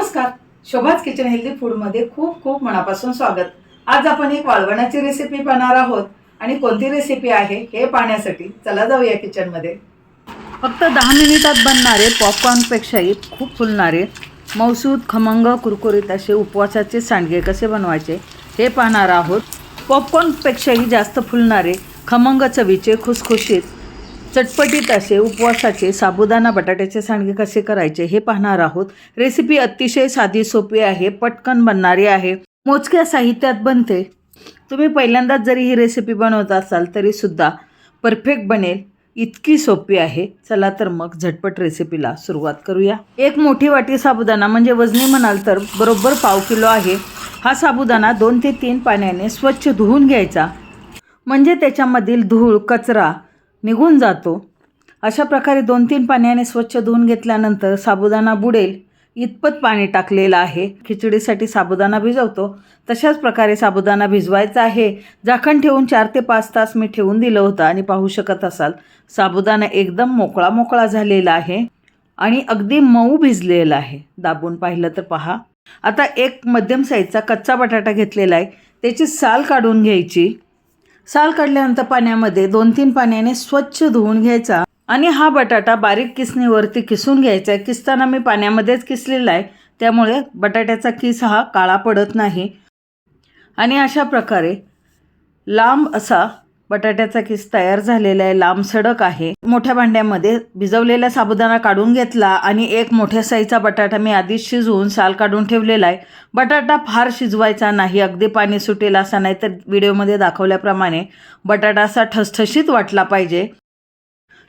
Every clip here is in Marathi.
नमस्कार. शोभाच किचन हेल्दी फूडमध्ये खूप खूप मनापासून स्वागत. आज आपण एक वाळवणाची रेसिपी पाहणार आहोत. आणि कोणती रेसिपी आहे हे पाहण्यासाठी चला जाऊया किचनमध्ये फक्त दहा मिनिटात बनणारे पॉपकॉर्नपेक्षाही खूप फुलणारे मौसूद खमंग कुरकुरीत असे उपवासाचे सांडगे कसे बनवायचे हे पाहणार आहोत. पॉपकॉर्नपेक्षाही जास्त फुलणारे खमंग चवीचे खुसखुशीत चटपटीत असे उपवासाचे साबुदाणा बटाट्याचे सांडगे कसे करायचे हे पाहणार आहोत. रेसिपी अतिशय साधी सोपी आहे पटकन बनणारी आहे. मोजक्या साहित्यात बनते. तुम्ही पहिल्यांदाच जरी ही रेसिपी बनवत असाल तरीसुद्धा परफेक्ट बनेल. इतकी सोपी आहे. चला तर मग झटपट रेसिपीला सुरुवात करूया. एक मोठी वाटी साबुदाणा म्हणजे वजनी म्हणाल तर बरोबर पाव किलो आहे. हा साबुदाणा दोन ते तीन पाण्याने स्वच्छ धुवून घ्यायचा. म्हणजे त्याच्यामधील धूळ कचरा निघून जातो. अशा प्रकारे दोन तीन पाण्याने स्वच्छ धुवून घेतल्यानंतर साबुदाणा बुडेल इतपत पाणी टाकलेलं आहे. खिचडीसाठी साबुदाणा भिजवतो. तशाच प्रकारे साबुदाणा भिजवायचा आहे. झाकण ठेवून चार ते पाच तास मी ठेवून दिलं होतं आणि पाहू शकत असाल साबुदाणा एकदम मोकळा मोकळा झालेला आहे आणि अगदी मऊ भिजलेला आहे. दाबून पाहिलं तर पहा. आता एक मध्यम साईजचा कच्चा बटाटा घेतलेला आहे. त्याची साल काढून घ्यायची. साल काढल्यानंतर पाण्यामध्ये दोन तीन पाण्याने स्वच्छ धुवून घ्यायचा. आणि हा बटाटा बारीक किसणीवरती किसून घ्यायचा. आहे किसताना मी पाण्यामध्येच किसलेला आहे. त्यामुळे बटाट्याचा किस हा काळा पडत नाही. आणि अशा प्रकारे लांब असा बटाट्याचा किस तयार झालेला आहे लांब सडक आहे. मोठ्या भांड्यामध्ये भिजवलेला साबुदाणा काढून घेतला आणि एक मोठ्या साईजचा बटाटा मी आधीच शिजवून साल काढून ठेवलेला आहे. बटाटा फार शिजवायचा नाही अगदी पाणी सुटेल असा नाही तर व्हिडिओमध्ये दाखवल्याप्रमाणे बटाटा असा ठसठशीत वाटला पाहिजे.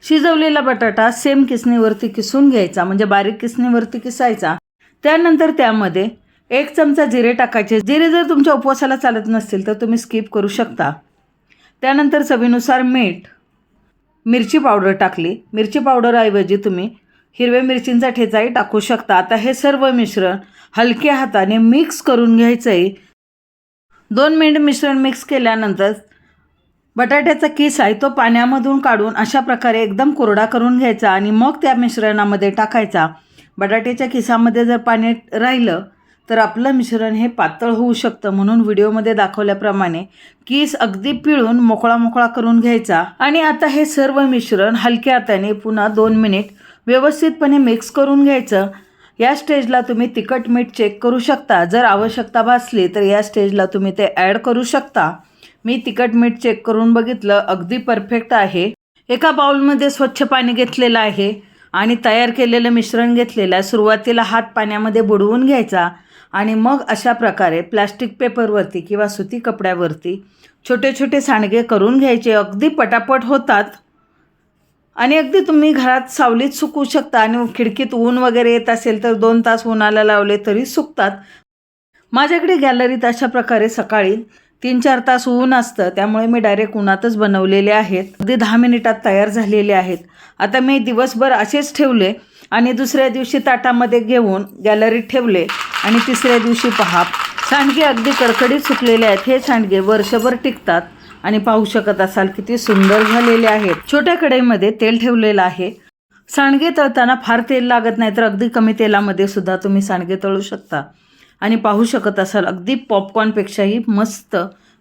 शिजवलेला बटाटा सेम किसणीवरती किसून घ्यायचा म्हणजे बारीक किसणीवरती किसायचा. त्यानंतर त्यामध्ये एक चमचा जिरे टाकायचे. जिरे जर तुमच्या उपवासाला चालत नसतील तर तुम्ही स्किप करू शकता. त्यानंतर चवीनुसार मीठ मिरची पावडर टाकली. मिरची पावडरऐवजी तुम्ही हिरव्या मिरचींचा ठेचाही टाकू शकता. आता हे सर्व मिश्रण हलक्या हाताने मिक्स करून घ्यायचं आहे दोन मिनिट मिश्रण मिक्स केल्यानंतर बटाट्याचा किस आहे तो पाण्यामधून काढून अशा प्रकारे एकदम कोरडा करून घ्यायचा आणि मग त्या मिश्रणामध्ये टाकायचा. बटाट्याच्या किसामध्ये जर पाणी राहिलं तर आपलं मिश्रण हे पातळ होऊ शकतं म्हणून व्हिडिओमध्ये दाखवल्याप्रमाणे कीस अगदी पिळून मोकळा मोकळा करून घ्यायचा. आणि आता हे सर्व मिश्रण हलक्या हाताने पुन्हा दोन मिनिट व्यवस्थितपणे मिक्स करून घ्यायचं. या स्टेजला तुम्ही तिखट मीठ चेक करू शकता. जर आवश्यकता भासली तर या स्टेजला तुम्ही ते ॲड करू शकता. मी तिखट मीठ चेक करून बघितलं अगदी परफेक्ट आहे. एका बाउलमध्ये स्वच्छ पाणी घेतलेलं आहे. आणि तयार केलेलं मिश्रण घेतलेलं आहे. सुरुवातीला हात पाण्यामध्ये बुडवून घ्यायचा. आणि मग अशा प्रकारे प्लॅस्टिक पेपरवरती किंवा सुती कपड्यावरती छोटे छोटे सांडगे करून घ्यायचे. अगदी पटापट होतात. आणि अगदी तुम्ही घरात सावलीत सुकवू शकता आणि खिडकीत ऊन वगैरे येत असेल तर दोन तास उन्हाला लावले तरी सुकतात. माझ्याकडे गॅलरीत अशा प्रकारे सकाळी तीन चार तास ऊन असतं. त्यामुळे मी डायरेक्ट उन्हातच बनवलेले आहेत. अगदी दहा मिनिटात तयार झालेले आहेत. आता मी दिवसभर असेच ठेवले आणि दुसऱ्या दिवशी ताटामध्ये घेऊन गॅलरीत ठेवले. आणि तिसऱ्या दिवशी पहा सांडगे अगदी कडकडीत सुकलेले आहेत. हे सांडगे वर्षभर टिकतात आणि पाहू शकत असाल किती सुंदर झालेले आहेत. छोट्या कढईमध्ये तेल ठेवलेलं आहे. सांडगे तळताना फार तेल लागत नाही तर अगदी कमी तेलामध्ये सुद्धा तुम्ही सांडगे तळू शकता. आणि पाहू शकत असाल अगदी पॉपकॉर्नपेक्षाही मस्त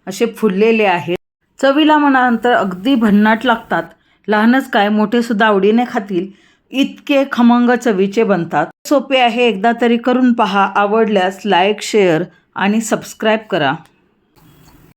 असे फुललेले आहेत. चवीला म्हणानंतर अगदी भन्नाट लागतात. लहानच काय मोठे सुद्धा आवडीने खातील. इतके खमंग चवीचे बनतात. सोपे आहे एकदा तरी करून पहा. आवडल्यास लाईक शेअर आणि सबस्क्राईब करा.